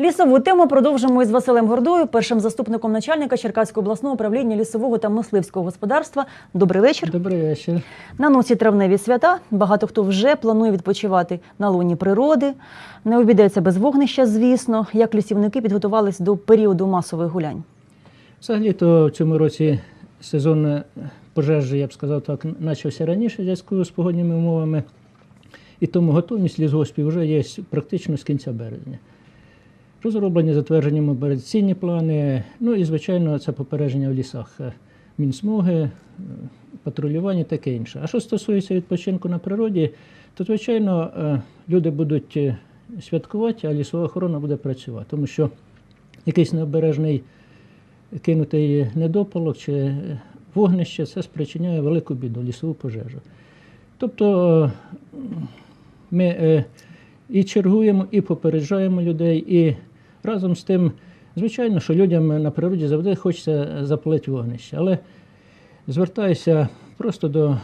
Лісову тему продовжимо із Василем Гордою, першим заступником начальника Черкаського обласного управління лісового та мисливського господарства. Добрий вечір. Добрий вечір. На носі травневі свята. Багато хто вже планує відпочивати на луні природи. Не обійдеться без вогнища, звісно. Як лісівники підготувались до періоду масових гулянь? Взагалі, то в цьому році сезон пожежі, я б сказав так, почався раніше в зв'язку з погодніми умовами. І тому готовність лісгоспів вже є практично з кінця березня. Розроблені затверджені мобілізаційні плани, ну і, звичайно, це попередження в лісах, е, мінсмуги, е, патрулювання таке інше. А що стосується відпочинку на природі, то, звичайно, е, люди будуть святкувати, а лісова охорона буде працювати, тому що якийсь необережний кинутий недопалок чи вогнище це спричиняє велику біду, лісову пожежу. Тобто ми і чергуємо, і попереджаємо людей, і разом з тим, звичайно, що людям на природі завжди хочеться запалити вогнище. Але звертаюся просто до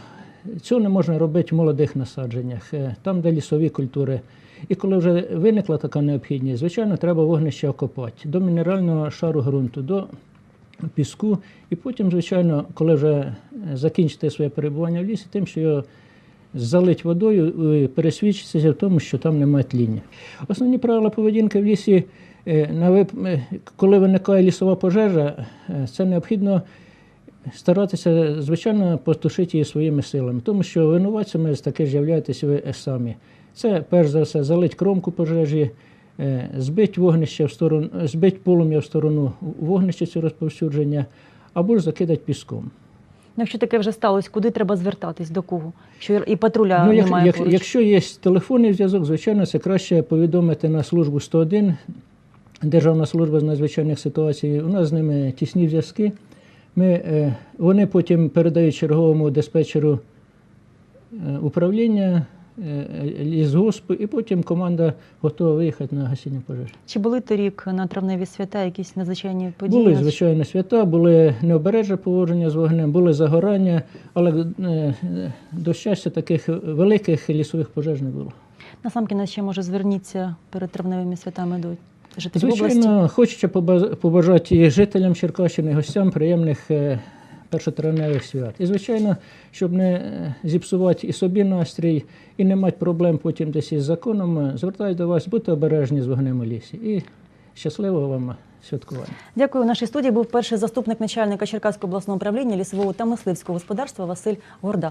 цього не можна робити в молодих насадженнях, е, там, де лісові культури. І коли вже виникла така необхідність, звичайно, треба вогнище окопати до мінерального шару ґрунту, до піску. І потім, звичайно, коли вже е, закінчите своє перебування в лісі, тим, що його залить водою, і пересвідчитися в тому, що там немає тління. Основні правила поведінки в лісі, е, е, коли виникає лісова пожежа, е, це необхідно старатися, звичайно, потушити її своїми силами, тому що винуватцями таки з'являєтесь ви самі. Це перш за все залить кромку пожежі, е, збить вогнище в сторону, збить полум'я в сторону вогнища цього розповсюдження, або ж закидати піском. Ну, Якщо таке вже сталося, куди треба звертатись, до кого? Що і патруля Ну, як, немає як, поруч? якщо є телефонний зв'язок, звичайно, це краще повідомити на службу 101, Державна служба з надзвичайних ситуацій. У нас з ними тісні зв'язки. Ми, е, вони потім передають черговому диспетчеру е, управління е, лісгоспу, і потім команда готова виїхати на гасіння пожежі. Чи були торік на травневі свята якісь надзвичайні події? Були звичайно свята, були необережне поводження з вогнем, були загорання, але е, е, до щастя таких великих лісових пожеж не було. Насамкінець ще може зверніться перед травневими святами до жителів області. Звичайно, хочеться побажати і жителям Черкащини, і гостям приємних е, першотравневих свят. І, звичайно, щоб не е, зіпсувати і собі настрій, і не мати проблем потім десь із законом, е, звертаю до вас, будьте обережні з вогнем у лісі. І щасливого вам святкування. Дякую. У нашій студії був перший заступник начальника Черкаського обласного управління лісового та мисливського господарства Василь Горда.